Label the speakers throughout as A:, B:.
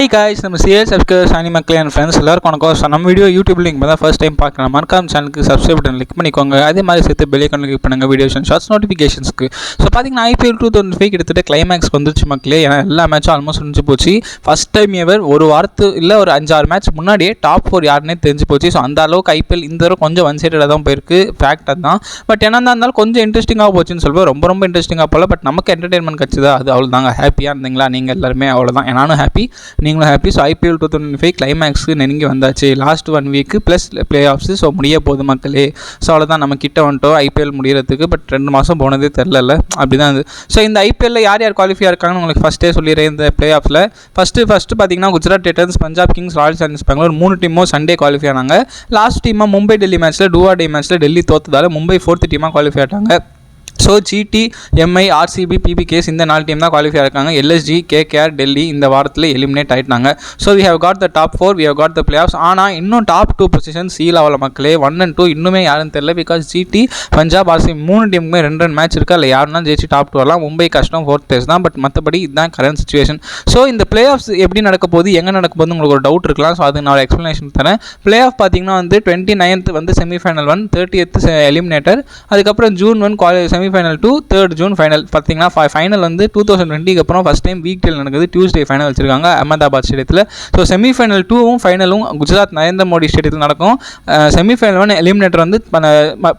A: ஹே guys நம்ம CL subscriber சாணி மக்கள் என் ஃப்ரெண்ட்ஸ் எல்லாருக்கும் வணக்கம். ஸோ நம்ம வீடியோ யூடியூப் லிங்க் தான் ஃபஸ்ட் டைம் பார்க்கலாம் மறக்காம சேனலுக்கு சப்ஸ்கிரைப் பட்டன் கிளிக் பண்ணிக்கோங்க. அதே மாதிரி சேர்த்து பெல் ஐக்கான் கிளிக் பண்ணுங்க. வீடியோஸ் அண்ட் ஷார்ட்ஸ் நோட்டிஃபிகேஷன்ஸ்க்கு ஸோ பார்த்தீங்கன்னா ஐபிஎல் டூ தௌசண்ட் ஃபைவ் கிட்டத்தட்ட கிளைமேக்ஸ் வந்துச்சு மக்களே. ஏன்னா எல்லா மேட்சும் ஆல்மோஸ்ட் முடிஞ்சு போச்சு. ஃபஸ்ட் டைம் எவர் ஒரு வாரத்து இல்லை ஒரு அஞ்சாறு மேட்ச் முன்னாடியே டாப் ஃபோர் யாருன்னே தெரிஞ்சு போச்சு. ஸோ அந்த அளவுக்கு ஐபிஎல் இந்த தடவை கொஞ்சம் ஒன் சைடடாக தான் போயிருக்கு. ஃபேக்ட் தான் பட் என்ன இருந்தாலும் கொஞ்சம் இன்ட்ரெஸ்டிங்காக போச்சுன்னு சொல்லுவேன் ரொம்ப ரொம்ப இன்ட்ரெஸ்டிங்காக போல. பட் நமக்கு என்டர்டைன்மெண்ட் கிடச்சிதா? அது அவ்வளோதாங்க ஹாப்பியாக இருந்தீங்களா? நீங்கள் எல்லாருமே அவ்வளோதான் நானும் ஹாப்பி நீங்களும் happy so IPL two thousand five கிளைமேக்ஸ்க்கு நெருங்கி வந்தாச்சு. Last one week plus playoffs so முடிய போகுது மக்களே. ஸோ அவ்வளோதான் நம்ம கிட்ட வந்துட்டோம் ஐபிஎல் முடியறதுக்கு. பட் ரெண்டு மாதம் போனதே தெரில அப்படி தான் இது ஸோ இந்த ஐபிஎல்ல யார் யார் குவாலிஃபை இருக்காங்கன்னு உங்களுக்கு ஃபஸ்ட்டே சொல்லிடுறேன் இந்த பிளே ஆஃபில் ஃபஸ்ட்டு ஃபஸ்ட்டு பார்த்தீங்கன்னா Gujarat Titans Punjab Kings Royal Challengers Bangalore மூணு டீமும் சண்டே குவாலிஃபை ஆனாங்க. லாஸ்ட் டீமாக மும்பை டெல்லி மேட்ச்சில் டூவா டே மேட்ச்சில் டெல்லி தோத்ததால் மும்பை ஃபோர்த்து டீமாக qualify ஆட்டாங்க so GT MI RCB PBKS இந்த நாலு டீம் தான் குவாலிஃபை இருக்காங்க. எல்எஸ்ஜி கேகேஆர் டெல்லி இந்த வாரத்தில் எலிமினேட் ஆயிட்டாங்க. So we have got the top four we have got the playoffs ஆனால் இன்னும் டாப் டூ பொசிஷன் சீல் ஆகல மக்களே ஒன் அண்ட் டூ இன்னுமே யாருன்னு தெரியல. பிகாஸ் ஜிடி பஞ்சாப் ஆர்சி மூணு டீமுமே ரெண்டு ரெண்டு மேட்ச் இருக்கா? இல்லை யாருன்னா ஜெயிச்சு டாப் டூ வரலாம். மும்பை கஷ்டம் ஃபோர்த் பிளேஸ் தான். பட் மற்றபடி இதுதான் கரண்ட் சுச்சுவேஷன் ஸோ இந்த பிளே ஆஃப்ஸ் எப்படி நடக்க போகுது எங்கே நடக்க போகுது உங்களுக்கு ஒரு டவுட் இருக்கலாம். ஸோ அது நான் எக்ஸ்ப்ளனேஷன் தரேன். பிளே ஆஃப் பார்த்தீங்கன்னா வந்து டுவெண்ட்டி நைன்த் வந்து semifinal one thirtieth eliminator அதுக்கப்புறம் June one quali semifinal two third June final பார்த்தீங்கன்னா ஃபைனல் வந்து டூ தௌசண்ட் டுவெண்ட்டிக்கு அப்புறம் ஃபஸ்ட் டைம் வீக் டேல் நடக்குது. டியூஸ்டே ஃபைனல் வச்சிருக்காங்க அகமதாபாத் ஸ்டேடியத்தில் ஸோ செமிஃபைனல் டூவும் ஃபைனலும் குஜராத் நரேந்திர மோடி ஸ்டேடியத்தில் நடக்கும். செமிஃபைனல் ஒன் எலிமினேட்டர் வந்து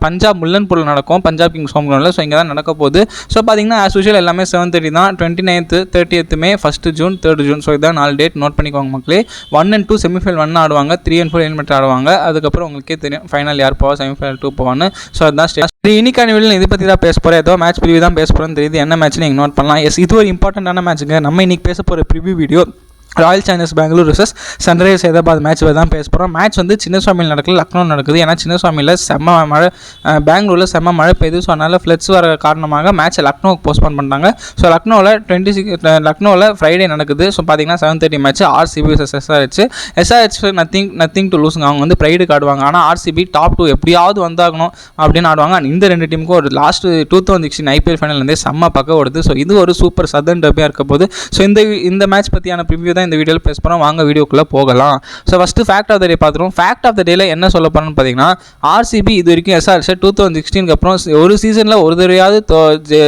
A: பஞ்சாப் முல்லன்பூரில் நடக்கும். பஞ்சாப் கிங்ஸ் ஹோம் கிரௌண்டில் ஸோ இங்கே தான் நடக்க போகுது. ஸோ பார்த்தீங்கன்னா ஆஸ் யூஷுவல் எல்லாமே செவன் தேர்ட்டி தான். Twenty ninth thirty May first June third June so இதான் நாலு டேட் நோட் பண்ணிக்கோங்க மக்களே. One and two semifinal one ஆடுவாங்க. த்ரீ அண்ட் ஃபோர் எலிமினேட்டர் ஆடுவாங்க. அதுக்கப்புறம் உங்களுக்கே தெரியும் ஃபைனல் யார் போவா செமிஃபைனல் டூ போவான்னு. ஸோ அதுதான் ஸ்டே இன்னைக்கான வீடியோ இதை பற்றி தான் பேச போகிறேன் ஏதோ மேட்ச் ப்ரிவியூ தான் பேச போகிறேன்னு தெரியுது. என்ன மேட்ச்னு நீங்கள் நோட் பண்ணலாம். எஸ் இது ஒரு இம்பார்ட்டண்ட்டான மேட்ச்சுங்க நம்ம இன்னைக்கு பேச போகிற preview video Royal Challengers Bangalore vs Sunrise Hyderabad match தான் பேச போகிறோம் மேட்ச் வந்து சின்னசுவாமியில் நடக்கல லக்னோ நடக்குது. ஏன்னா சின்னசுவாமியில் செம்ம மழை பெங்களூரில் செம்ம மழை பெய்யுது ஸோ அதனால் ஃப்ளட்ஸ் வர காரணமாக மேட்ச்சை லக்னோவுக்கு போஸ்ட்போன் பண்ணிட்டாங்க ஸோ லக்னோவில் டுவெண்ட்டி சிக்ஸ் லக்னோவில் ஃப்ரைடே நடக்குது. ஸோ பார்த்தீங்கன்னா seven thirty match RCB vs SRH SRH nothing nothing to லூஸுங்க அவங்க வந்து ப்ரைடுக்கு ஆடுவாங்க ஆனால் ஆர்சிபி டாப் டூ எப்படியாவது வந்தாகணும் அப்படின்னு ஆடுவாங்க. அண்ட் இந்த ரெண்டு டீமுக்கும் ஒரு last two thousand sixteen IPL ஃபைனல்லேருந்தே செம்ம பக்கம் ஓடுது. ஸோ இது ஒரு சூப்பர் சதன் டப்பியாக இருக்க போது. ஸோ இந்த இந்த மேட்ச் பற்றியான ப்ரிவியூ தான் இந்த வீடியோவில் பேச போகிறோம் வாங்க வீடியோக்குள்ளே போகலாம். So first fact of the day பார்த்துருவோம். ஃபேக்ட் ஆஃப் த டேல என்ன சொல்ல போகிறோன்னு பார்த்தீங்கன்னா ஆர்சிபி இது வரைக்கும் எஸ்ஆர்எஸ் டூ தௌசண்ட் சிக்ஸ்டீனுக்கு அப்புறம் ஒரு சீசனில் ஒரு தடவையாவது தோ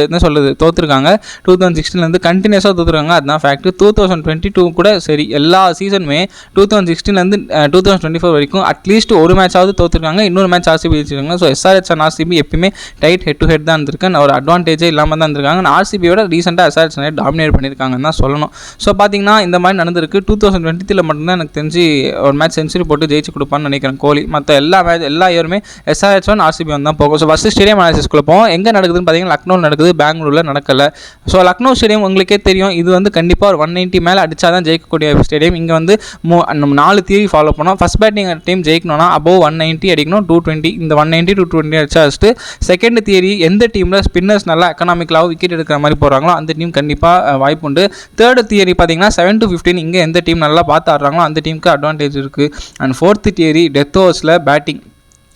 A: என்ன சொல்கிறது தோற்றுருக்காங்க டூ தௌசண்ட் சிக்ஸ்டீன்லேருந்து கண்டினியூஸாக தோற்றுருக்காங்க அதுதான் fact two thousand twenty two கூட சரி. எல்லா சீசனுமே டூ தௌசண்ட் சிக்ஸ்டீன்லேருந்து டூ தௌசண்ட் டுவெண்ட்டி ஃபோர் வரைக்கும் அட்லீஸ்ட் ஒரு மேட்சாவது தோற்றுருக்காங்க இன்னொரு மேட்ச் ஆர்சிபி வச்சிருக்காங்க ஸோ எஸ்ஆர்எஸ் அண்ட் ஆர்சிபி எப்பயுமே டைட் ஹெட் டு ஹெட் தான் இருந்திருக்கு ஒரு அட்வான்டேஜே இல்லாமல் தான் இருந்திருக்காங்க ஆர்சிபியோட ரீசெண்டாக எஸ்ஆர்எஸ் டாமினேட் பண்ணியிருக்காங்கன்னு தான் சொல்லணும். ஸோ பார்த்தீங்கன்னா இந்த மாதிரி நடந்திருக்கு. டூ தௌசண்ட் டுவெண்ட்டி த்ரீல மட்டும்தான் எனக்கு தெரிஞ்சு ஒரு மேட்ச் செஞ்சுரி போட்டு ஜெயிச்சு கொடுப்பான்னு நினைக்கிறேன் கோலி. மற்ற எல்லா மேட்ச் எல்லா இயருமே எஸ்ஆர்ஹெச் ஒன் ஆர்சிபி ஒன் தான் போகும். ஸோ ஃபஸ்ட்டு ஸ்டேடியம் அனாலிசிஸ்க்குள்ளே போவோம். எங்கே நடக்குதுன்னு பார்த்தீங்கன்னா லக்னோவில் நடக்குது பெங்களூரில் நடக்கல. ஸோ லக்னோ ஸ்டேடியம் உங்களுக்கே தெரியும். இது வந்து கண்டிப்பாக ஒரு ஒன் நைன்ட்டி மேலே அடித்தா தான் ஜெயிக்கக்கூடிய ஸ்டேடியம் இங்கே வந்து மூ நம்ம நாலு தியரி ஃபாலோ பண்ணோம். ஃபஸ்ட் பேட்டிங் டீம் ஜெயிக்கணும்னா அபோவ் ஒன் நைன்ட்டி அடிக்கணும் டூ டுவெண்ட்டி இந்த ஒன் நைன்ட்டி டூ டுவெண்ட்டி அடிச்சா வச்சுட்டு செகண்ட் தியரி எந்த டீமில் ஸ்பின்னர்ஸ் நல்லா எக்கனாமிக்கலாகவும் விக்கெட் எடுக்கிற மாதிரி போகிறாங்களோ அந்த டீம் கண்டிப்பாக வாய்ப்பு உண்டு தேர்ட் தியரி பார்த்தீங்கன்னா செவன் டு ஃபிஃப்டீன் இங்கே எந்த டீம் நல்லா பார்த்து ஆடுறாங்களோ அந்த டீமுக்கு அட்வான்டேஜ் இருக்குது அண்ட் ஃபோர்த்து தியரி டெத் ஓவர்ஸில் பேட்டிங்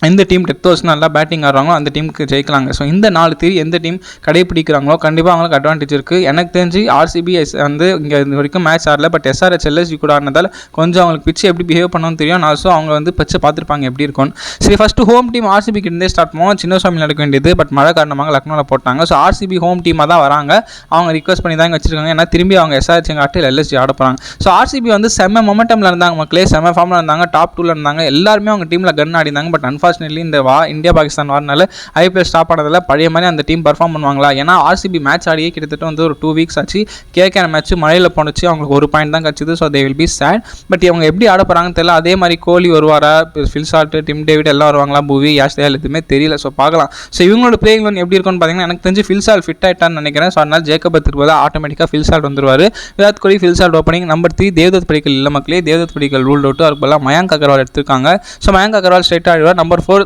A: எந்த டீம் டெத் ஓவர்ஸ் நல்லா பேட்டிங் ஆடுறாங்களோ அந்த டீமுக்கு ஜெயிக்கலாங்க. ஸோ இந்த நாலு தீரி எந்த டீம் கடைப்பிடிக்கிறாங்களோ கண்டிப்பாக அவங்களுக்கு அட்வான்டேஜ் இருக்குது எனக்கு தெரிஞ்சு ஆர்சிபிஎஸ் வந்து இங்கே இது வரைக்கும் மேட்ச் ஆடல. பட் எஸ்ஆர்எஸ் எல்எஸ்ஜி கூட ஆடினதால் கொஞ்சம் அவங்களுக்கு பிச்சு எப்படி பிஹேவ் பண்ணணும்னு தெரியும். நான் ஸோ அவங்க வந்து பிச்சு பார்த்துருப்பாங்க எப்படி இருக்கும்னு. சரி ஃபஸ்ட்டு ஹோம் டீம் ஆர்சிபி கிட்டே ஸ்டார்ட் பண்ணுவோம். சின்ன சுவாமி நடக்க வேண்டியது. பட் மழை காரணமாக லக்னோவில் போட்டாங்க. ஸோ ஆர்சிபி ஹோம் டீமாக தான் வராங்க. அவங்க ரிக்வஸ்ட் பண்ணி தான் வச்சிருக்காங்க. ஏன்னா திரும்பி அவங்க எஸ்ஆர்எஸ் எங்கள் ஆட்டில் எல்எஸ்ஜி ஆட போகிறாங்க ஸோ ஆர்சிபி வந்து செம்ம மொமெண்டமில் இருந்தாங்க மக்களே. செம்ம ஃபார்மில் இருந்தாங்க. டாப் டூவில் இருந்தாங்க. எல்லாருமே அவங்க டீமில் கன் ஆடினாங்க. பட் அன்ஃபார்ச்சுனேட்லி இந்த வா இந்தியா பாகிஸ்தான் வார்னால ஐபிஎல் ஸ்டாப் ஆனதில் பழைய மாதிரி அந்த டீம் பர்ஃபார்ம் பண்ணுவாங்களா? ஏன்னா ஆர்சிபி மேட்ச் ஆடியே கிட்டத்தட்ட வந்து ஒரு டூ வீக்ஸ் ஆச்சு. கேகேஆர் மேட்ச் மழையில் போனச்சு அவங்களுக்கு ஒரு பாயிண்ட் தான் கிடச்சிது so they will be sad but இவங்க எப்படி ஆட போகிறாங்கன்னு தெரியல. அதே மாதிரி கோலி வருவாரா? ஃபில்சாட்டு டிம் டேவிட் எல்லாம் வருவாங்களா? புவி யாஷ் தயால் எதுவுமே தெரியல. ஸோ பார்க்கலாம். ஸோ இவங்களோட பிளேயிங் லோன் எப்படி இருக்கும்னு பார்த்தீங்கன்னா எனக்கு தெரிஞ்சு ஃபில்சால் ஃபிட் ஆயிட்டான்னு நினைக்கிறேன். ஸோ அதனால் ஜேக்கப் திருப்பதா ஆட்டோமேட்டிக்காக ஃபில்சால் வந்துருவார். Virat Kohli Phil Salt opening number three Devdutt Padikkal இல்லை மக்களே. தேவதத் படிக்கல் ரூல் அவுட்டு அதுக்கு பதிலாக மயங்க் அகர்வால் எடுத்திருக்காங்க. ஸோ மயங்க் அகர்வால் ஸ்ட்ரைட் ஆடுவார். நம்பர் ஃபோர்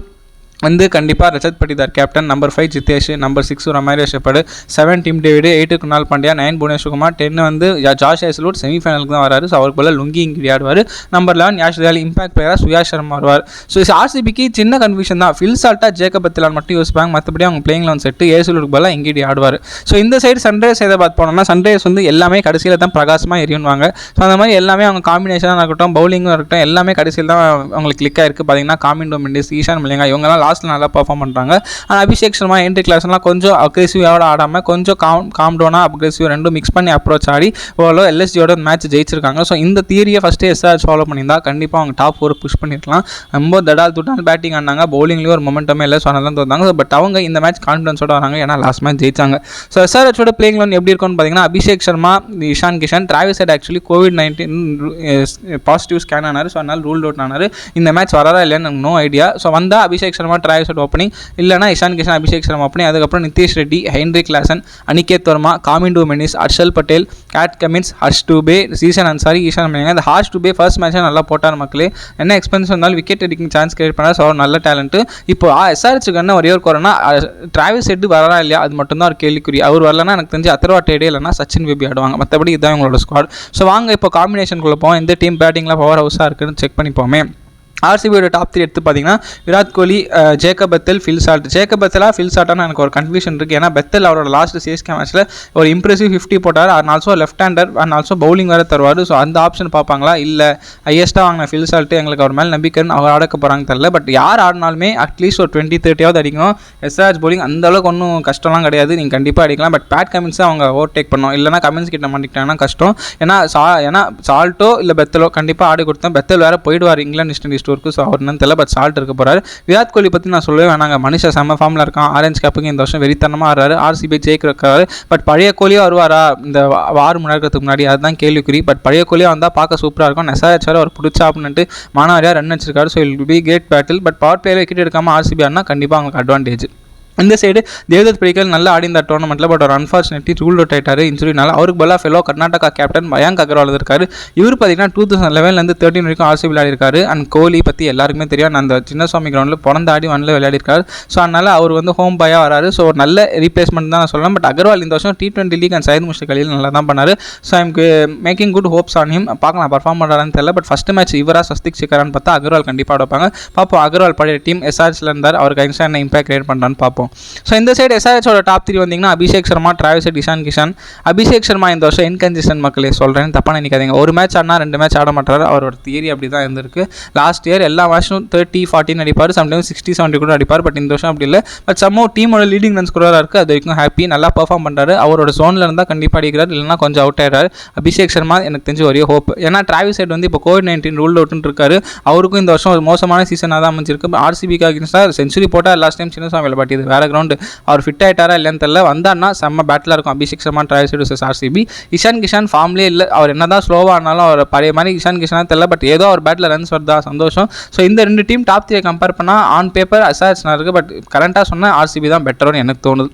A: வந்து கண்டிப்பாக Rajat Patidar captain number five Jitesh number six Romario Shepherd seven Tim David eight Krunal Pandya nine Bhuvneshwar Kumar ten வந்து யா- ஜாஷ் ஐசலூட் செமிஃபைனலுக்கு தான் வராரு. ஸோ அவருக்கு போல லுங்கி இங்கிடி ஆடுவார். Number eleven Yash Dayal impact பிளேயராக சுயாஷ் சர்மா வருவார். ஸோ ஆர்சிபிக்கு சின்ன கன்ஃபியூஷன் தான். ஃபில் சால்ட்டா ஜேக்கப் பத்திலான் மட்டும் யோசிப்பாங்க. மற்றபடி அவங்க பிளேயிங் லெவன் செட்டு ஏசுலூருக்கு பதிலாக இங்கிடி ஆடுவார். ஸோ இந்த சைடு சன்ரைஸ் ஹைதராபாத் போனோம்னா சன்ரைஸ் வந்து எல்லாமே கடைசியில் தான் பிரகாசமாக எரியுன்வாங்க ஸோ அந்த மாதிரி எல்லாமே அவங்க காம்பினேஷனாக இருக்கட்டும் பவுலிங்கும் இருக்கட்டும் எல்லாமே கடைசியில் தான் அவங்களுக்கு கிளிக்காக இருக்குது பார்த்தீங்கன்னா காமிண்டோ மெண்டிஸ் ஈஷான் மலிங்கா இவங்கெல்லாம் லாஸ்ட்டில் நல்லா பர்ஃபார்ம் பண்ணுறாங்க ஆனால் அபிஷேக் சர்மா என்ட்ரி கிளாஸ்லாம் கொஞ்சம் அக்ரெசிவாக ஆடாமல் கொஞ்சம் காம் காம் டவுனாக அக்ரெசிவ் ரெண்டும் மிக்ஸ் பண்ணி அப்ரோச் ஆடி ஓரளவு எல்எஸ்ஜியோட மேட்ச் ஜெயிச்சிருக்காங்க. ஸோ இந்த தியரியை ஃபஸ்ட்டு எஸ்ஆர்எஸ் ஃபாலோ பண்ணியிருந்தா கண்டிப்பாக அவங்க டாப் ஃபோர் புஷ் பண்ணிருக்கலாம். ரொம்ப தடால் துட்டால் பேட்டிங் ஆனாங்க பவுலிங்லேயும் ஒரு மொமெண்டமே இல்லை. ஸோ அதனால தோந்தாங்க பட் அவங்க இந்த மேட்ச் கான்ஃபிடன்ஸோட வராங்க. ஏன்னா லாஸ்ட் மேட்ச் ஜெயிச்சாங்க. ஸோ எஸ்ஆர்எச்சோட பிளேயிங் லோன் எப்படி இருக்கும்னு பார்த்தீங்கன்னா Abhishek Sharma Ishan Kishan Travis Head actually Covid nineteen positive scan ஆனார். ஸோ அதனால் ரூல் அவுட் ஆனார். இந்த மேட்ச் வரதா இல்லைன்னு எனக்கு நோ ஐடியா ஸோ வந்தால் அபிஷேக் சர்மா டிராவிஸ் ஓப்பனிங் இல்லைனா இஷான் கிஷன் அபிஷேக் சர்மா ஓப்பனிங் அதுக்கப்புறம் Nitish Reddy Heinrich Klaasen Aniket Varma Kamindu Mendis Harshal Patel Pat Cummins Harsh Dubey Zeeshan Ansari Ishan மணிங்க இந்த ஹார்ஷ் டூபே ஃபர்ஸ்ட் மேட்சாக நல்லா போட்டார் மக்களே. என்ன எக்ஸ்பென்ஸ் வந்தாலும் விக்கெட் அடிக்கிங் சான்ஸ் கிரியேட் பண்ணார். ஸோ அவர் நல்ல டேலண்ட்டு இப்போ எஸ்ஆர்ஹெச்சுக்கு என்ன ஒரே ஒரு குறைனா டிராவிஸ் ஹெட் வரா இல்லையா? அது மட்டும்தான் ஒரு கேள்விக்குறி. அவர் வரலன்னா எனக்கு தெரிஞ்சு அத்தரவா டேடே இல்லைனா சச்சின் பேபி ஆடுவாங்க. மற்றபடி இதுதான் இவங்களோட ஸ்குவாட் ஸோ வாங்க இப்போ காம்பினேஷனுக்குள்ள போவோம். எந்த டீம் பேட்டிங்லாம் பவர் ஹவுஸாக இருக்குன்னு செக் பண்ணிப்போமே. ஆர்சிபியோட டாப் த்ரீ எடுத்து பார்த்தீங்கன்னா Virat Kohli ah, Jacob Bethell Phil Salt Jacob பெத்தலா Phil சால்ட்டான எனக்கு ஒரு கன்ஃபியூஷன் இருக்குது ஏன்னா பெத்தல் அவரோட லாஸ்ட் சிஎஸ்கே மேட்ச்சில் ஒரு இம்ப்ரெசிவ் ஃபிஃப்டி போட்டார். And also left hander and also bowling வேறு தருவார். ஸோ அந்த ஆப்ஷன் பார்ப்பாங்களா? இல்லை. ஹையஸ்ட்டாக வாங்கின ஃபில் சால்ட்டு எங்களுக்கு அவர் மேலே நம்பிக்கைன்னு அவர் ஆடக்க போகிறாங்க தெரில பட் யார் ஆடினாலுமே அட்லீஸ்ட் ஒரு டுவெண்ட்டி தேர்ட்டியாவது அடிக்கணும் எஸ்ஆர்ஹெச் பவுலிங் அந்த அளவுக்கு ஒன்றும் கஷ்டம்லாம் கிடையாது. நீங்கள் கண்டிப்பாக அடிக்கலாம். பட் பேட் கமின்ஸை அவங்க ஓவர்டேக் பண்ணணும். இல்லைனா கமின்ஸ் கிட்ட மாட்டிக்கிட்டாங்கன்னா கஷ்டம். ஏன்னா சா ஏன்னா சால்ட்டோ இல்லை பெத்தலோ கண்டிப்பாக ஆடி கொடுத்தோம் பெத்தல் வேறு போயிடுவார். England West Indies work so அவர் தெரியல பட் சால்ட் இருக்க போகிறார் விராட் கோலி பற்றி நான் சொல்லவே வேணாங்க. மனுஷன் செம்ம ஃபார்மில் இருக்கான். ஆரஞ்ச் கேப்புக்கு இந்த வருஷம் வெறித்தனமாக ஆடுறாரு. ஆர்சிபி ஜெயிக்கிறாரு பட் பழைய கோலியும் வருவாரா? இந்த வார் முன்னாடி முன்னாடி அதுதான் கேள்விக்குறி. பட் பழைய கோலியாக வந்தால் பார்க்க சூப்பராக இருக்கும். நெசாச் வேறு அவர் பிடிச்சா அப்படின்ட்டு மானாரியாக ரன் அடிச்சிருக்காரு. So he'll be great battle but power player wicket எடுக்காமல் ஆர்சிபி ஆனால் கண்டிப்பாக அவங்களுக்கு அட்வான்டேஜ் இந்த சைடு தேவதத் படிக்கல் நல்லா ஆடி இந்த டோர்னமெண்ட்டில் பட் ஒரு அன்ஃபார்ச்சுனேட்லி ரூல் அவுட் ஆயிட்டார். இன்ஜுரினால அவருக்கு பதிலாக ஃபெலோ கர்நாடகா கேப்டன் மயாங்க் அகர்வால் இருக்காரு இவர் பார்த்தீங்கன்னா டூ தௌசண்ட் லெவன்லேருந்து தேர்ட்டின் வரைக்கும் ஆர்சி விளையாடிருக்காரு அண்ட் கோலி பற்றி எல்லாருக்குமே தெரியும். அந்த சின்னசாமி கிரவுண்டில் பிறந்த ஆடி ஒன்ல விளையாடிருக்காரு ஸோ அதனால் அவர் வந்து ஹோம் பாயாக வராரு. ஸோ ஒரு நல்ல ரீப்ளேஸ்மெண்ட் தான் நான் சொல்லலாம் பட் அகர்வால் இந்த வருஷம் T twenty league and Syed Mushtaq அலியில் நல்லா தான் பண்ணார். So ஐம்க்கு making good hopes on him பார்க்கலாம் பர்ஃபார்ம் பண்ணுறான்னு தெரியல. பட் ஃபஸ்ட் மேட்ச் இவராக சஸ்திக் சிக்கரான்னு பார்த்தா அகர்வால் கண்டிப்பாக வைப்பாங்க பார்ப்போம் அகர்வால் பழைய டீம் எஸ்ஆர்எஸ்ல இருந்தார். அவருக்கு அகைன்ஸ்டாக என்ன இம்பாக்ட் கிரியேட் பண்ணுறான்னு பார்ப்போம். ஸோ இந்த சைடு எஸ்ஆர்ஹெச்சோட டாப் த்ரீ வந்தீங்கன்னா அபிஷேக் சர்மா டிராவிஸ் ஹெட், இஷான் கிஷன் அபிஷேக் சர்மா இந்த வருஷம் இன்கன்சிஸ்டன்ட் மக்களே சொல்கிறேன் தப்பாக நினைக்காதீங்க. ஒரு மேட்ச் ஆடினா ரெண்டு மேட்ச் ஆட மாட்டார். அவரோட தியரி அப்படி தான் இருந்திருக்கு. லாஸ்ட் இயர் எல்லா வருஷம் தேர்ட்டி ஃபார்ட்டின் அடிப்பார் சம்டைம்ஸ் சிக்ஸ்டி செவன்ட்டி கூட அடிப்பார் பட் இந்த வருஷம் அப்படி இல்லை. பட் சம்மோ டீமோட லீடிங் ரன் ஸ்கோராக இருக்குது அது வரைக்கும் ஹாப்பி நல்லா பர்ஃபார்ம் பண்ணுறாரு அவரோட ஜோனில் இருந்தால் கண்டிப்பாக அடிக்கிறார். இல்லைனா கொஞ்சம் அவுட் ஆயிடுறாரு. அபிஷேக் சர்மா எனக்கு தெரிஞ்ச ஒரே ஹோப் ஏன்னா டிராவிஸ் சைட் வந்து இப்போ கோவிட் நைன்டீன் ரூல் அவுட்னு இருக்காரு. அவருக்கும் இந்த வருஷம் ஒரு மோசமான சீசனாக தான் அமைஞ்சிருக்கு. ஆர்சிபிக்கு அகேன்ஸ்டாக செஞ்சுரி போட்டால் லாஸ்ட் டைம் சின்னசாமி விளையாட்டியது வேற கிரவுண்டு அவர் ஃபிட் ஆகிட்டாரா இல்லைன்னு தெரியல. வந்தான்னா செம்ம பேட்டில் இருக்கும். Abhishek Sharma Travis Head RCB Ishan Kishan ஃபார்ம்லேயே இல்லை. அவர் என்னதான் ஸ்லோவாக ஆனாலும் அவர் பழைய மாதிரி இஷான் கிஷானா தெரியல. பட் ஏதோ அவர் பேட்டில் ரன்ஸ் வருதா? சந்தோஷம். ஸோ இந்த ரெண்டு டீம் டாப் த்ரீயை கம்பேர் பண்ணால் ஆன் பேப்பர் அசார்ஸ்னா இருக்குது பட் கரண்ட்டாக சொன்னால் ஆர்சிபி தான் பெட்டர்னு எனக்கு தோணுது.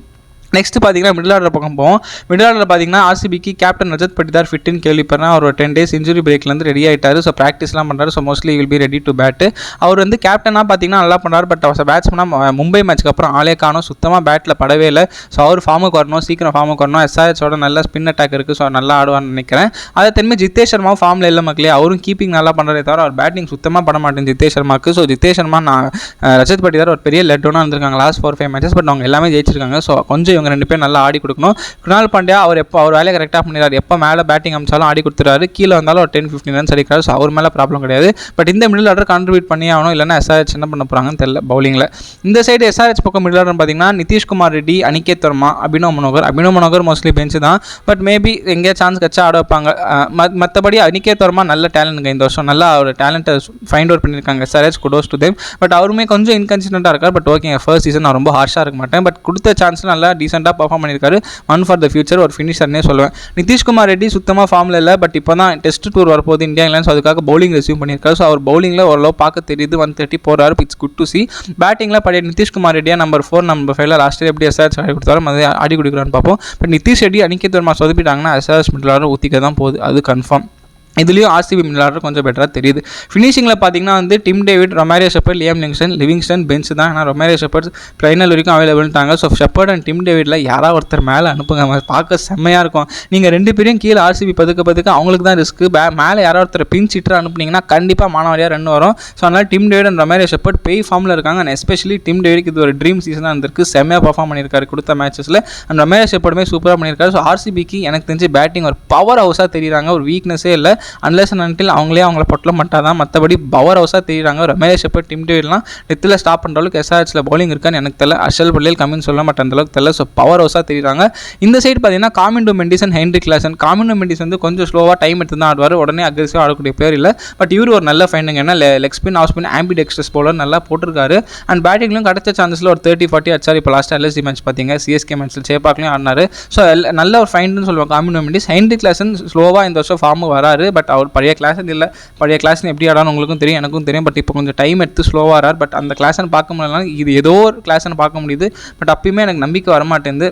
A: நெக்ஸ்ட் பார்த்தீங்கன்னா மிடில் ஆர்டர் பக்கம் போவோம். மிடில் ஆர்டர் பார்த்தீங்கன்னா ஆர்சிபிக்கு கேப்டன் ரஜத் பட்டிதார் ஃபிட்டுன்னு கேள்விப்படுறேன். அவர் ஒரு டென் டேஸ் இன்ஜுரி பிரேக்லேருந்து ரெடி ஆகிட்டார் ஸோ ப்ராக்டிஸ்லாம் பண்ணுறாரு so mostly will be ready to bat அவர் வந்து கேப்டனாக பார்த்தீங்கன்னா நல்லா பண்ணுறாரு பட் அவர் பேட்ஸ்மனாக மும்பை மேட்ச்க்கு அப்புறம் ஆளே காணும். சுத்தமாக பேட்டில் படவே இல்லை. ஸோ அவர் ஃபார்முக்கு வரணும். சீக்கிரம் ஃபார்முக்கு வரணும். எஸ்ஆர்எஸோட நல்ல ஸ்பின் அட்டாக் இருக்குது ஸோ நல்லா ஆடுவான்னு நினைக்கிறேன். அதை திரும்பி ஜித்தேஷ் சர்மா ஃபார்மில் இல்லை மக்களே. அவரும் கீப்பிங் நல்லா பண்ணுறதே தவிர அவர் பேட்டிங் சுத்தமாக பண்ண மாட்டேன் ஜித்தேஷ் சர்மாக்கு ஸோ ஜித்தேஷ் சர்மா நான் ரஜத் பட்டிதார் ஒரு பெரிய லெட்டோனாக இருந்திருக்காங்க last four five matches but அவங்க எல்லாமே ஜெயிச்சிருக்காங்க. ஸோ கொஞ்சம் இவங்க ரெண்டு பேரும் நல்லா ஆடி கொடுக்கணும். குணால் பாண்டியா அவர் எப்போ அவர் வேலையை கரெக்டாக பண்ணிடுறாரு. எப்போ மேலே பேட்டிங் அமைச்சாலும் ஆடி கொடுத்துறாரு கீழே வந்தாலும் ஒரு டென் ஃபிஃப்டின் ரன்ஸ் அடிக்கிறாரு. ஸோ அவர் மேலே ப்ராப்ளம் கிடையாது. பட் இந்த மிடில் ஆர்டர் கான்ட்ரிபியூட் பண்ணி ஆகணும். இல்லைன்னா எஸ்ஆர்ஹெச் என்ன பண்ண போகிறாங்கன்னு தெரியல பவுலிங்கில் இந்த சைடு எஸ்ஆர்ஹெச் பக்கம் மிடில் ஆர்டர் பார்த்தீங்கன்னா நிதிஷ்குமார் ரெட்டி அனிகேத் வர்மா அபினவ் மனோகர். அபினவ் மனோகர் மோஸ்ட்லி பெஞ்சு தான். பட் மேபி எங்கேயா சான்ஸ் கச்சா ஆட வைப்பாங்க. மற்றபடி அனிகேத் வர்மா நல்ல டேலண்ட்டுங்க இந்த வருஷம். நல்லா அவர் டேலண்ட்டை ஃபைண்ட் அவுட் பண்ணியிருக்காங்க SRH kudos to them but அவருமே கொஞ்சம் இன்கன்சிஸ்டண்ட்டாக இருக்கார். பட் ஓகே ஃபர்ஸ்ட் சீசன் நான் ரொம்ப ஹார்ஷாக இருக்க மாட்டேன். பட் கொடுத்த சான்ஸ் நல்லா ரீசெண்டாக பர்ஃபார்ம் பண்ணியிருக்காரு. ஒன் ஃபார் த ஃபியூச்சர் ஒரு ஃபினிஷர்னே சொல்லுவேன். நிதிஷ்குமார் ரெட்டி சுத்தமாக ஃபார்மில் இல்லை பட் இப்போ தான் டெஸ்ட் டூர் வரப்போகுது இந்தியா இங்கிலாந்து அதுக்காக பவுலிங் ரெசியூம் பண்ணியிருக்காரு. ஸோ அவர் பவுலிங்கில் ஓரளவு பார்க்க தெரியுது ஒன் தேர்ட்டி போகிறாரு இட்ஸ் குட் டு சி பேட்டிங்கில் பழைய நிதிஷ்குமார் ரெட்டியாக நம்பர் ஃபோர் நம்பர் ஃபைவ்ல லாஸ்ட் இயர் எப்படி எஸ்ஆர்எஸ் ஆடி கொடுத்தாலும் அதை ஆடி கொடுக்குறான்னு பார்ப்போம். இப்போ நிதிஷ் ரெட்டி அனிகேத் வர்மா சொதப்பிட்டாங்கன்னா எஸ்ஆர்எஸ் மிடில் ஊற்றிக்க தான் போகுது. அது கன்ஃபார்ம் இதுலேயும் ஆர்சிபி விளையாடுறது கொஞ்சம் பெட்டராக தெரியுது. ஃபினிஷிங்கில் பார்த்தீங்கன்னா வந்து Tim David Romario Shepherd Liam Livingstone Livingstone bench தான். ஆனால் ரொமாரியோ ஷெப்பர்ட் ஃபைனல் வரைக்கும் அவைலபிள்ட்டாங்க ஸோ ஷெப்பர்ட் அண்ட் டிம் டேவிடில் யாராவது ஒருத்தர் மேலே அனுப்புங்க. பார்க்க செம்மையாக இருக்கும். நீங்கள் ரெண்டு பேரையும் கீழே ஆர்சிபி பதுக்க பதுக்க அவங்களுக்கு தான் ரிஸ்க்கு பே மேலே யாரோ ஒருத்தர் பின் சீட்டர் அனுப்புனீங்கன்னா கண்டிப்பாக மாணவரியாக ரன் வரும். ஸோ அதனால் Tim David and Romario Shepherd பெய் ஃபார்மில் இருக்காங்க. அண்ட் எஸ்பெஷலி டிம் டேவிட்க்கு இது ஒரு ட்ரீம் சீசனாக இருந்திருக்கு. செம்மையாக பர்ஃபார்ம் பண்ணியிருக்காரு கொடுத்த மேட்சஸில் அண்ட் ரொமாரியோ ஷெப்பர்டுமே சூப்பராக பண்ணியிருக்காரு. ஸோ ஆர்சிபிக்கு எனக்கு தெரிஞ்சு பேட்டிங் ஒரு பவர் ஹவுஸாக தெரியுறாங்க. ஒரு வீக்னஸே இல்லை. அன்லெஸ் அன்டில் அவங்களே அவங்கள பொட்டல மாட்டா தான் மற்றபடி பவர் ஹவுஸாக தெரியுறாங்க ரமேஷ் ஷெப்பர் டிம் டேவிட்லாம் நெத்தில் ஸ்டாப் பண்ணுற அளவுக்கு எஸ்ஆர்ஹெச்சில் பவுலிங் இருக்கான்னு எனக்கு தெரியல. அஷல் பள்ளியில் கம்மின்னு சொல்ல மாட்டேன் அந்த அளவுக்கு தெரியல. ஸோ பவர் ஹவுஸாக தெரியுறாங்க இந்த சைடு பார்த்தீங்கன்னா காமிண்டோ மெண்டிசன் ஹென்ரி கிளாசன் காமிண்டோ மெண்டிஸ் வந்து கொஞ்சம் ஸ்லோவாக டைம் எடுத்து தான் ஆடுவார். உடனே அக்ரெசிவாக ஆடக்கூடிய பேர் இல்லை. பட் இவர் ஒரு நல்ல ஃபைண்டிங் ஏன்னா leg spin off spin ambidextrous bowler நல்லா போட்டிருக்காரு. அண்ட் பேட்டிங்லையும் கிடைச்ச சான்ஸில் ஒரு தேர்ட்டி ஃபார்ட்டி அடிச்சார் இப்போ லாஸ்ட் எல்எஸ்சி மேட்ச் பார்த்தீங்க சிஎஸ்கே மேட்ச்சில் சேப்பாக்லையும் ஆடினார். ஸோ நல்ல ஒரு ஃபைண்டுன்னு சொல்லுவாங்க. காமிண்டோ மெண்டிஸ் ஹென்ரி கிளாசன் ஸ்லோவாக இந்த வருஷம் ஃபார்ம் வராரு. பட் அவர் பழைய கிளாஸ் இல்லை. பழைய கிளாஸ்னு எப்படி ஆடான்னு உங்களுக்கும் தெரியும் எனக்கும் தெரியும். பட் இப்போ கொஞ்சம் டைம் எடுத்து ஸ்லோவாக ஆறார் பட் அந்த கிளாஸ்னு பார்க்க முடியலனா இது ஏதோ ஒரு கிளாஸ்னு பார்க்க முடியுது. பட் அப்பயுமே எனக்கு நம்பிக்கை வரமாட்டேங்குது.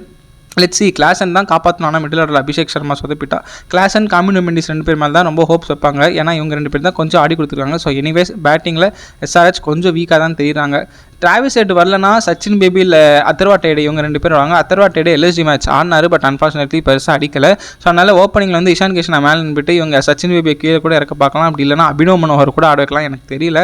A: லெட்ஸ் சி கிளாசன் தான் காப்பாற்றணும் மிடில் ஆர்டர் அபிஷேக் சர்மா சொதப்பிட்டா. கிளாசன் காமினோ மெண்டிஸ் ரெண்டு பேர் மேலே தான் ரொம்ப ஹோப்ஸ் வைப்பாங்க. ஏன்னா இவங்க ரெண்டு பேர் தான் கொஞ்சம் ஆடி கொடுத்துருக்காங்க. ஸோ எனிவேஸ் பேட்டிங்கில் எஸ்ஆர்ஹெச் கொஞ்சம் வீக்காக தான் தெரியுறாங்க. டிராவிஸ் ஹெட் வரலனா சச்சின் பேபி இல்லை அத்தர்வா டேடே இவங்க ரெண்டு பேர் வருவாங்க. அத்தர்வா டேடே எல்எஸ்டி மேட்ச் ஆடினார் பட் அன்ஃபார்ச்சுனேட்லி பெருசாக அடிக்கலை. ஸோ அதனால் ஓப்பனிங்கில் வந்து இஷான் கிஷனை மேலே நின்றுட்டு இவங்க சச்சின் பேபி கீழே கூட இறக்க பார்க்கலாம். அப்படி இல்லைனா அபினவ் மனோகர் கூட ஆட வைக்கலாம். எனக்கு தெரியல.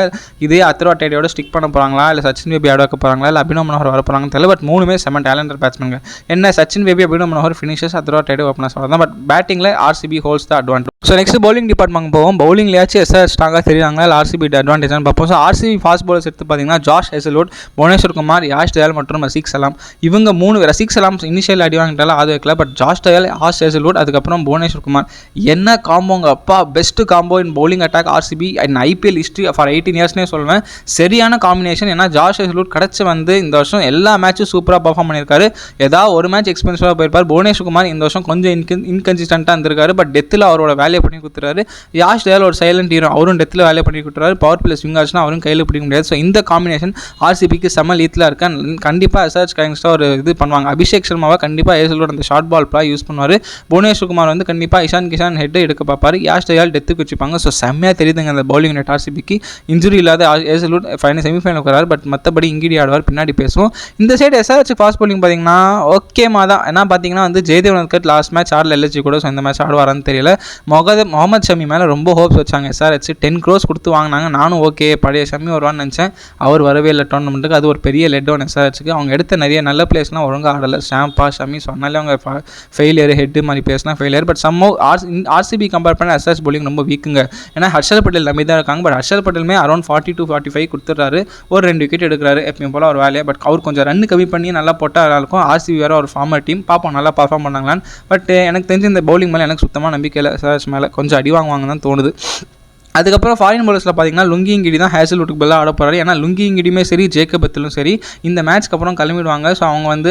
A: இதே அத்தர்வா டேடியோட ஸ்டிக் பண்ண போகிறாங்களா இல்லை சச்சின் பேபி ஆட வைக்க போகிறாங்களா இல்லை அபினவ் மனோகர் வர போகிறாங்கன்னு தெரியல. பட் மூணுமே செம்ம டேலண்டர் பேட்ஸ்மேன் என்ன சச்சின் பேபி அபினவ் மனோகர் ஃபினிஷஸ் அத்தர்வா டேடே ஓப்பனர்ஸ் தான் பட் பேட்டிங்கில் ஆர்சிபி ஹோல்ஸ் தான் advantage so next bowling department போவோம். பவுலிங்லேயாச்சும் எஸ்ஆர் ஸ்ட்ராங்காக தெரியுறாங்களா? இல்லை ஆர்சிபி அட்வான்டேஜ்னு பார்ப்போம். ஸோ ஆர்சிபி ஃபாஸ்ட் bowlers எடுத்து பார்த்தீங்கன்னா ஜாஷ் ஹெசலோட் புவனேஸ்வர் குமார் யாஷ் தயால் மற்றும் ரசிக் சலாம். இவங்க மூணு ரசிக் சலாம் இனிஷியல் அடி வாங்கிட்டாலும் அது வைக்கல but Yash Dayal Josh Hazlewood அதுக்கப்புறம் புவனேஸ்வர் குமார். என்ன காம்போங்க அப்பா? Best combo in bowling attack RCB and IPL history for eighteen இயர்ஸ்னே சொல்லுவேன் சரியான காம்பினேஷன் ஏன்னா ஜாஷ் ரூட் கிடச்சி வந்து இந்த வருஷம் எல்லா மேட்சும் சூப்பராக பர்ஃபார்ம் பண்ணியிருக்காரு. ஏதாவது ஒரு மேட்ச் எக்ஸ்பென்சிவாக போயிருப்பார். புவனேஸ்வர் குமார் இந்த வருஷம் கொஞ்சம் இன்கன் இன்கன்சிஸ்டண்ட்டாக இருந்திருக்காரு பட் டெத்தில் அவரோட வேலையை பண்ணி கொடுத்துறாரு யாஷ் தயால் ஒரு சைலண்ட் ஹீரோ அவரும் டெத்தில் வேலையை பண்ணி கொடுத்துறாரு பவர் பிளஸ் ஸ்விங் ஆச்சுன்னா அவரும் கையில் பிடிக்க முடியாது. ஸோ இந்த காம்பினேஷன் ஆர்சிபிக்கு செம லீத்தில் இருக்கேன் கண்டிப்பாக ரிசர்ச் கேங்ஸ்டாக ஒரு இது பண்ணுவாங்க. அபிஷேக் சர்மாவை கண்டிப்பாக ஏசலோட அந்த ஷார்ட் பால் ப்ளா யூஸ் பண்ணுவார். புவனேஸ்வர் குமார் வந்து கண்டிப்பாக இஷான் கிஷான் ஹெட் எடுக்க பார்ப்பார். யாஷ் தயால் டெத்துக்கு வச்சுப்பாங்க. ஸோ செம்மையாக தெரியுதுங்க அந்த பவுலிங் யூனிட் ஆர்சிபிக்கு இன்ஜுரி இல்லாத ஏசலூட் ஃபைனல் செமிஃபைனல் வராரு. பட் மற்றபடி இங்கிடி ஆடுவார். பின்னாடி பேசுவோம். இந்த சைடு எஸ்ஆர்ஹெச் ஃபாஸ்ட் பவுலிங் பார்த்தீங்கன்னா ஓகேமா தான். ஏன்னா பார்த்தீங்கன்னா வந்து ஜெயதேவ் நட்கட் லாஸ்ட் மேட்ச் ஆடல எல்எஸ்ஜி கூட. ஸோ இந்த மேட்ச் ஆடுவாரான்னு தெரியல. முகது முகமது ஷமி மேலே ரொம்ப ஹோப்ஸ் வச்சாங்க எஸ்ஆர்ஹெச் டென் க்ரோஸ் கொடுத்து வாங்கினாங்க. நானும் ஓகே பழைய ஷமி வருவான்னு நினச்சேன். அவர் வரவே இல்லை. டோர்னமெண்ட்டுக்கு அது ஒரு பெரிய லெட் ஒன் எஸ்ஆர்ஹெச்சுக்கு அவங்க எடுத்த நிறைய நல்ல பிளேஸ்லாம் ஒழுங்காக ஆடலை. ஷாம்பா ஷமி சொன்னாலே அவங்க ஃபெயிலியர் ஹெட் மாதிரி பிளேஸ்லாம் ஃபெயிலியர் பட் சம்மோ ஆர் ஆர்சிபி கம்பேர் பண்ண எஸ்ஆர்ஹெச் போலிங் ரொம்ப வீக்குங்க ஏன்னா ஹர்ஷல் பட்டேல் நம்பி தான் இருக்காங்க. But Harshal பட்டேலுமே around forty to forty five கொடுத்துட்றாரு. ஒரு ரெண்டு விக்கெட் எடுக்கிறாரு. எப்பயும் போல் ஒரு வேலையை. பட் அவர் கொஞ்சம் ரன் கம்மி பண்ணி நல்லா போட்டால் நல்லா இருக்கும் ஆர்சிபி வேறு ஒரு ஃபார்மர் டீம் பார்ப்போம் நல்லா பர்ஃபார்ம் பண்ணாங்களான்னு. பட் எனக்கு தெரிஞ்சு இந்த பவுலிங் மேலே எனக்கு சுத்தமாக நம்பிக்கை இல்லை எஸ்ஆர்ஹெச் மேலே. கொஞ்சம் அடி வாங்குவாங்கன்னு தான் தோணுது. அதுக்கப்புறம் ஃபாரின் bowlers பார்த்தீங்கன்னா லுங்கிங்கிடி தான் ஹேசல்வுட்டுக்கு பதிலாக ஆட போகிறாரு ஏன்னா லுங்கிங்கிடியுமே சரி ஜேக்கப் பத்திலும் சரி இந்த மேட்ச்க்கு அப்புறம் கிளம்பிடுவாங்க. ஸோ அவங்க வந்து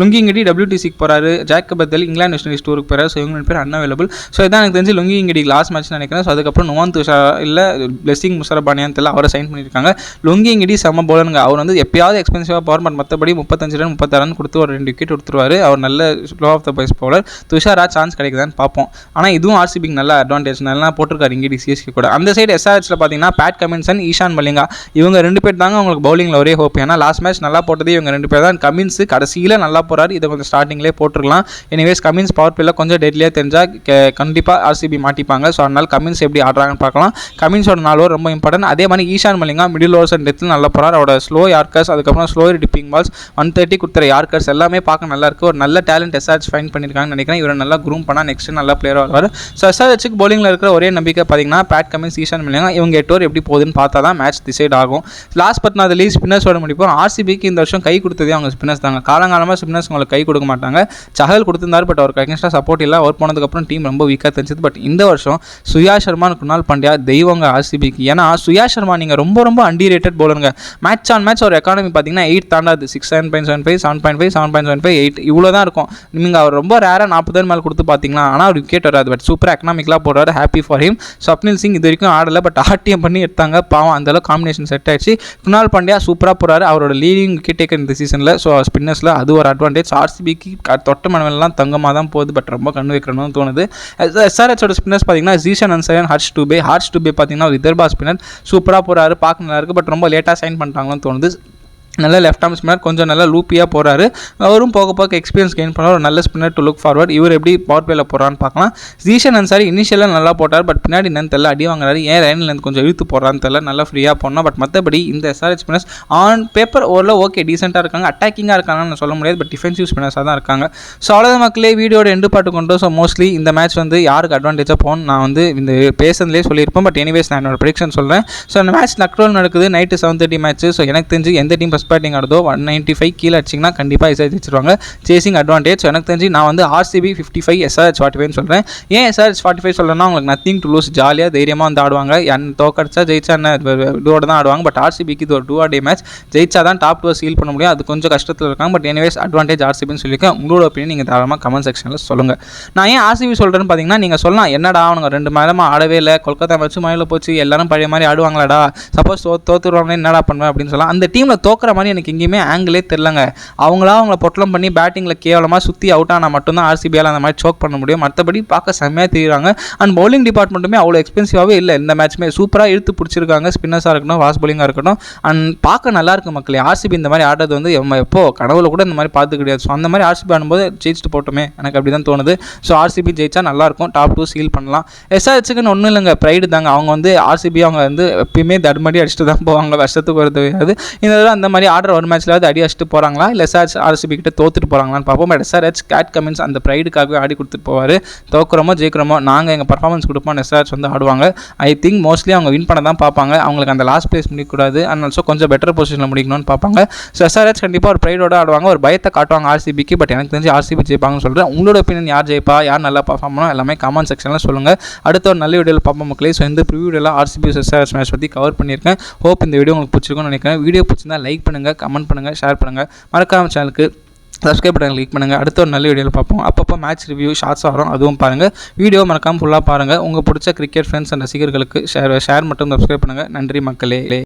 A: லுங்கிங்கிடி டபிள்யூடிசிக்கு போகிறாரு Jacob Bethell England West Indies டூருக்கு போகிறாரு ஸோ இவங்க ரெண்டு பேர் அன்அவைலபிள் ஸோ இதான் எனக்கு தெரிஞ்சு லுங்கிங்கிடி லாஸ்ட் மேட்ச் நினைக்கிறேன். ஸோ அதுக்கப்புறம் நுவான் துஷா இல்லை பிளெஸிங் முசரபானியான்னு தெரியல அவரை சைன் பண்ணியிருக்காங்க. லுங்கிங்கிடி செம்ம bowler-ங்க. அவர் வந்து எப்பயாவது எக்ஸ்பென்சிவாக பவர். பட் மற்றபடி முப்பத்தஞ்சு ரன் முப்பத்தாறு ரன் கொடுத்து ஒரு ரெண்டு விக்கெட் கொடுத்துருவாரு. அவர் நல்ல slow off the pace bowler Thushara chance கிடைக்குதான்னு பார்ப்போம். ஆனால் இதுவும் ஆர்சிபிக்கு நல்ல அட்வான்டேஜ் நல்லா போட்டிருக்காரு இங்கிடி சிஎஸ்கே கூட. அந்த சைடு எஸ்ஆர்எஸில் பார்த்தீங்கன்னா பேட் கமின்சன் ஈஷான் மல்லிங்கா இவங்க ரெண்டு பேர் தாங்க உங்களுக்கு பவுலிங்கில் ஒரே ஹோப் ஏன்னா லாஸ்ட் மேட்ச் நல்லா போட்டது இவங்க ரெண்டு பேர் தான். கமின்ஸ் கடைசியில் நல்லா போறாரு. இதை கொஞ்சம் ஸ்டார்டிங்லேயே போட்டுருக்கலாம். எனிவேஸ் கமின்ஸ் பவர் பில்ல கொஞ்சம் டெட்லியாக தெரிஞ்சால் கண்டிப்பாக ஆர்சிபி மாட்டிப்பாங்க. ஸோ அதனால் கமின்ஸ் எப்படி ஆடுறாங்கன்னு பார்க்கலாம். கமின்ஸோட நாலு ரொம்ப இம்பார்ட்டன்ட் அதே மாதிரி Eshan Malinga middle overs and டெத்தில் நல்லா போகிறார் அவரோட ஸ்லோ யார்க்கர்ஸ் அதுக்கப்புறம் slow dipping balls one thirty கொடுத்துற yorkers எல்லாமே பார்க்க நல்லா இருக்கு. ஒரு நல்ல டேலண்ட் எஸ்ஆர்ஹெச் ஃபைன் பண்ணியிருக்காங்கன்னு நினைக்கிறேன். இவரை நல்லா க்ரூம் பண்ணால் நெக்ஸ்ட் நல்ல பிளேயர் வருவார் ஸோ எஸ்ஆர்ஹெச்சுக்கு bowlingல இருக்கிற ஒரே நம்பிக்கை பார்த்தீங்கன்னா பேட் கமின்ஸ் ஈஷான் மல்லிங்கா இவங்க எட்டு ஓவர் எப்படி போகுதுன்னு பார்த்தா தான் மேட்ச் டிசைட் ஆகும். லாஸ்ட் பட் நான் லீஸ் ஸ்பின்னர்ஸோட முடிப்போம் ஆர்சிபிக்கு இந்த வருஷம் கை கொடுத்ததே அவங்க ஸ்பின்னர்ஸ் தாங்க. காலங்காலமாக ஸ்பின்னர்ஸ் உங்களுக்கு கை கொடுக்க மாட்டாங்க. சஹல் கொடுத்துருந்தார் பட் அவருக்கு அகேன்ஸ்டாக சப்போர்ட் இல்லை. அவர் போனதுக்கப்புறம் டீம் ரொம்ப வீக்காக தெரிஞ்சது பட் இந்த வருஷம் சுயா சர்மா குணால் பாண்டியா தெய்வங்க ஆர்சிபிக்கு ஏன்னா சுயா சர்மா நீங்கள் ரொம்ப ரொம்ப அண்டிரேட்டட் போலருங்க மேட்ச் ஆன் மேட்ச் ஒரு எக்கானமி பார்த்தீங்கன்னா eight தாண்டாது. Six seven point seven five seven point five seven point seven five eight இவ்வளோ தான் இருக்கும். நீங்கள் அவர் ரொம்ப ரேராக நாற்பது மேலே கொடுத்து பார்த்தீங்கன்னா ஆனால் அவர் விக்கெட் வராது. பட் சூப்பர் எக்கனாமிக்கலாக போடுறாரு. Happy for him Swapnil Singh இது வரைக்கும் ஆடலை பட் ஆர்டிஎம் பண்ணி எடுத்தாங்க. பாவம் அந்தளவு காம்பினேஷன் செட் ஆயிடுச்சு. குணால் பாண்டியா சூப்பராக போகிறாரு அவரோட லீடிங் டேக்கர் இந்த சீசனில் ஸோ ஸ்பின்னர்ஸில் அது ஒரு அட்வான்டேஜ் ஆர்சிபிக்கு தொட்ட மனவெல்லாம் தங்கமாக தான் போகுது பட் ரொம்ப கண்ணு வைக்கணும்னு தோணுது. எஸ்ஆர்எச்சோட ஸ்பின்னர்ஸ் பார்த்தீங்கன்னா ஜீஷன் அன்சரன் ஹர்ஷ் டூபே ஹர்ஷ் டூபே பார்த்தீங்கன்னா ஒரு விதர்பா ஸ்பின்னர் சூப்பராக போகிறாரு பார்க்க நல்லா இருக்குது பட் ரொம்ப லேட்டாக சைன் பண்ணிட்டாங்கன்னு தோணுது. நல்ல லெஃப்ட் ஆர்ம் ஸ்பின்னர் கொஞ்சம் நல்லா லூப்பியாக போகிறாரு அவரும் போக போக எக்ஸ்பீரியன்ஸ் கெயின் பண்ண ஒரு நல்ல ஸ்பின்னர் டு லுக் ஃபார்வர்ட் இவர் எப்படி பவர் பிளேல போகிறான்னு பார்க்கலாம். ஜீஷன் அன்சாரி இனிஷியலாக நல்லா போட்டார் பட் பின்னாடி என்னன்னு தெரியல அடி வாங்குறாரு. ஏன் லைன்லேருந்து கொஞ்சம் இழுத்து போடுறான்னு தெரியல. நல்லா ஃப்ரீயாக போடணும். பட் மற்றபடி இந்த எஸ்ஆர்ஹெச் ஸ்பின்னர்ஸ் ஆன் பேப்பர் ஓரளவு ஓகே டீசெண்டாக இருக்காங்க. அட்டாக்கிங்காக இருக்காங்கன்னு நான் சொல்ல முடியாது. பட் டிஃபென்சிவ் ஸ்பின்னர்ஸாக தான் இருக்காங்க. ஸோ அவ்வளோ மக்களே. வீடியோட எண்டு பாட்டு கொண்டு ஸோ மோஸ்ட்லி இந்த மேட்ச் வந்து யாருக்கு அட்வான்டேஜாக போகணும் நான் வந்து இந்த பேசுனதுலேயே சொல்லியிருப்பேன். பட் எனிவேஸ் நான் என்னோட ப்ரிடிக்ஷன் சொல்கிறேன் ஸோ அந்த மேட்ச் நக்ரோல் நடக்குது. Night seven thirty match so எனக்கு தெரிஞ்சு எந்த டீம் ஃபஸ்ட் பேட்டிங் ஆடுதோ ஒன் நைன்ட்டி ஃபைவ் கீழே அடிச்சிங்கன்னா கண்டிப்பாக எஸ்ஆர் ஜெயிச்சிருவாங்க சேசிங் அட்வான்டேஜ் எனக்கு தெரிஞ்சு நான் வந்து RCB fifty five SRH forty five சொல்கிறேன் ஏன் எஸ்ஆர்ஹெச் ஃபார்ட்டி ஃபைவ் சொல்கிறேன்னா உங்களுக்கு நத்திங் டு லூஸ் ஜாலியாக தைரியமாக வந்து ஆடுவாங்க. என் தோக்கடிச்சா ஜெயிச்சா என்ன டூவோட தான் ஆடுவாங்க. பட் ஆர்சிபிக்கு இது ஒரு டூ டே மேட்ச் ஜெயிச்சா தான் டாப் டூ சீல் பண்ண முடியும். அது கொஞ்சம் கஷ்டத்தில் இருக்காங்க. பட் எனிவேஸ் அட்வான்டேஜ் ஆர்சிபின்னு சொல்லியிருக்கேன். உங்களோட ஒப்பீனியன் நீங்கள் தாராளமாக கமெண்ட் செக்ஷனில் சொல்லுங்கள் நான் ஏன் ஆர்சிபி சொல்கிறேன்னு பார்த்தீங்கன்னா நீங்கள் சொல்லலாம். என்னடா அவனுங்க ரெண்டு மேலமாக ஆடவே இல்லை. கொல்கத்தா மேட்ச்சு மயில போச்சு. எல்லாரும் பழைய மாதிரி ஆடுவாங்களாடா. சப்போஸ் தோ தோத்துருவாங்க என்னடா பண்ணுவேன் அப்படின்னு சொல்லலாம். அந்த டீமில் தோக்கிற மாதிரி எனக்கு எங்கேயுமே ஆங்கிளே தெரிலங்க அவங்களா அவங்கள பொட்டலம் பண்ணி பேட்டிங்கில் கேவலமாக சுற்றி அவுட் ஆனால் மட்டும்தான் ஆர்சிபியால் அந்த மாதிரி சோக் பண்ண முடியும். மற்றபடி பார்க்க செம்மையாக தெரியுறாங்க. அண்ட் பவுலிங் டிபார்ட்மெண்ட்டுமே அவ்வளோ எக்ஸ்பென்சிவாகவே இல்லை. இந்த மேட்ச்மே சூப்பராக இழுத்து பிடிச்சிருக்காங்க. ஸ்பின்னர்ஸாக இருக்கட்டும் ஃபாஸ்ட் பவுலிங்காக இருக்கட்டும். அண்ட் பார்க்க நல்லா இருக்கு மக்களே. ஆர்சிபி இந்த மாதிரி ஆடுறது வந்து எம் எப்போ கனவுல கூட இந்த மாதிரி பார்த்து கிடையாது ஸோ அந்த மாதிரி ஆர்சிபி ஆடும்போது ஜெயிச்சுட்டு போட்டோமே. எனக்கு அப்படி தான் தோணுது. ஸோ ஆர்சிபி ஜெயிச்சா நல்லாயிருக்கும் டாப் டூ சீல் பண்ணலாம். எஸ்ஆர்ஹெச்சுக்குன்னு ஒன்றும் இல்லைங்க. ப்ரைடு தாங்க. அவங்க வந்து ஆர்சிபி அவங்க வந்து எப்பயுமே தடுமடி அடிச்சுட்டு தான் போவாங்க. வருஷத்துக்கு ஒரு தெரியாது இந்த அந்த மாதிரி ஆர்டர் ஒரு மேட்ச்லாவது அடி அடிச்சுட்டு போகிறாங்களா இல்லை எஸ்ஆர்ஹெச் ஆர்சிபி கிட்ட தோத்துட்டு போகிறாங்களான்னு பார்ப்போம். பட் எஸ்ஆர்ஹெச் கேட் கமின்ஸ் அந்த ப்ரைடுக்காகவே ஆடி கொடுத்துட்டு போவார். தோக்குறோமோ ஜெயிக்கிறோமோ நாங்கள் எங்கள் பர்ஃபார்மன்ஸ் கொடுப்போம் எஸ்ஆர்ஹெச் வந்து ஆடுவாங்க. ஐ திங்க் மோஸ்ட்லி அவங்க வின் பண்ண தான் பார்ப்பாங்க. அவங்களுக்கு அந்த லாஸ்ட் பிளேஸ் முடிக்கக்கூடாது அண்ட் ஆல்சோ கொஞ்சம் பெட்டர் பொசிஷனில் முடிக்கணும்னு பார்ப்பாங்க. ஸோ எஸ்ஆர்ஹெச் கண்டிப்பாக ஒரு ப்ரைடோட ஆடுவாங்க. ஒரு பயத்தை காட்டுவாங்க ஆர்சிபிக்கு பட் எனக்கு தெரிஞ்சு ஆர்சிபி ஜெயிப்பாங்கன்னு சொல்கிறேன் உங்களோட ஒப்பீனியன் யார் ஜெயிப்பா? யார் நல்லா பர்ஃபார்ம் பண்ணணும் எல்லாமே கமெண்ட் செக்ஷனில் சொல்லுங்கள் அடுத்த ஒரு நல்ல வீடியோவில் பார்ப்போம் மக்களே. ஸோ இந்த ப்ரிவியூ வீடியோவில் ஆர்சிபி எஸ்ஆர்எஸ் மேட்ச் பற்றி கவர் பண்ணியிருக்கேன். ஹோப் இந்த வீடியோ உங்களுக்கு பிடிச்சிருக்கும்னு நினைக்கிறேன். வீடியோ பிடிச்சிருந்தா லைக் பண்ணுங்கள் கமெண்ட் பண்ணுங்கள் ஷேர் பண்ணுங்கள் மறக்காம சேனலுக்கு சப்ஸ்கிரைப் பட்டன் கிளிக் பண்ணுங்கள் அடுத்த ஒரு நல்ல வீடியோவில் பார்ப்போம். அப்பப்போ மேட்ச் ரிவ்யூ ஷார்ட்ஸ் வரும் அதுவும் பாருங்கள் வீடியோ மறக்காமல் ஃபுல்லாக பாருங்கள் உங்கள் பிடிச்ச கிரிக்கெட் ஃப்ரெண்ட்ஸ் அண்ட் ரசிகர்களுக்கு ஷேர் ஷேர் மட்டும் சப்ஸ்கிரைப் பண்ணுங்கள் நன்றி மக்களே.